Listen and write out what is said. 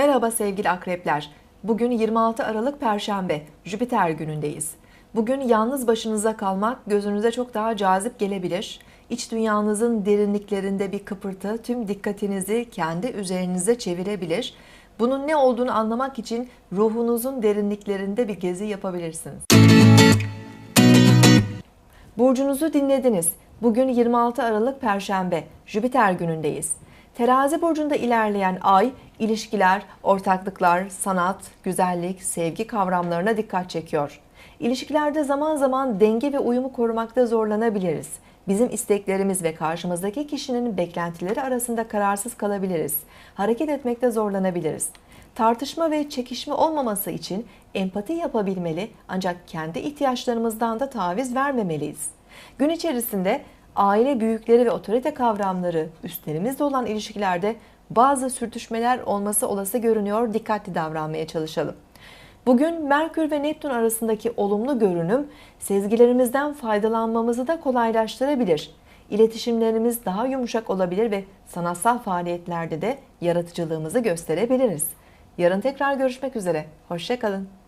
Merhaba sevgili akrepler. Bugün 26 Aralık Perşembe, Jüpiter günündeyiz. Bugün yalnız başınıza kalmak gözünüze çok daha cazip gelebilir. İç dünyanızın derinliklerinde bir kıpırtı tüm dikkatinizi kendi üzerinize çevirebilir. Bunun ne olduğunu anlamak için ruhunuzun derinliklerinde bir gezi yapabilirsiniz. Burcunuzu dinlediniz. Bugün 26 Aralık Perşembe, Jüpiter günündeyiz. Terazi burcunda ilerleyen ay, ilişkiler, ortaklıklar, sanat, güzellik, sevgi kavramlarına dikkat çekiyor. İlişkilerde zaman zaman denge ve uyumu korumakta zorlanabiliriz. Bizim isteklerimiz ve karşımızdaki kişinin beklentileri arasında kararsız kalabiliriz. Hareket etmekte zorlanabiliriz. Tartışma ve çekişme olmaması için empati yapabilmeli ancak kendi ihtiyaçlarımızdan da taviz vermemeliyiz. Gün içerisinde aile büyükleri ve otorite kavramları üstlerimizle olan ilişkilerde bazı sürtüşmeler olması olası görünüyor. Dikkatli davranmaya çalışalım. Bugün Merkür ve Neptün arasındaki olumlu görünüm sezgilerimizden faydalanmamızı da kolaylaştırabilir. İletişimlerimiz daha yumuşak olabilir ve sanatsal faaliyetlerde de yaratıcılığımızı gösterebiliriz. Yarın tekrar görüşmek üzere. Hoşçakalın.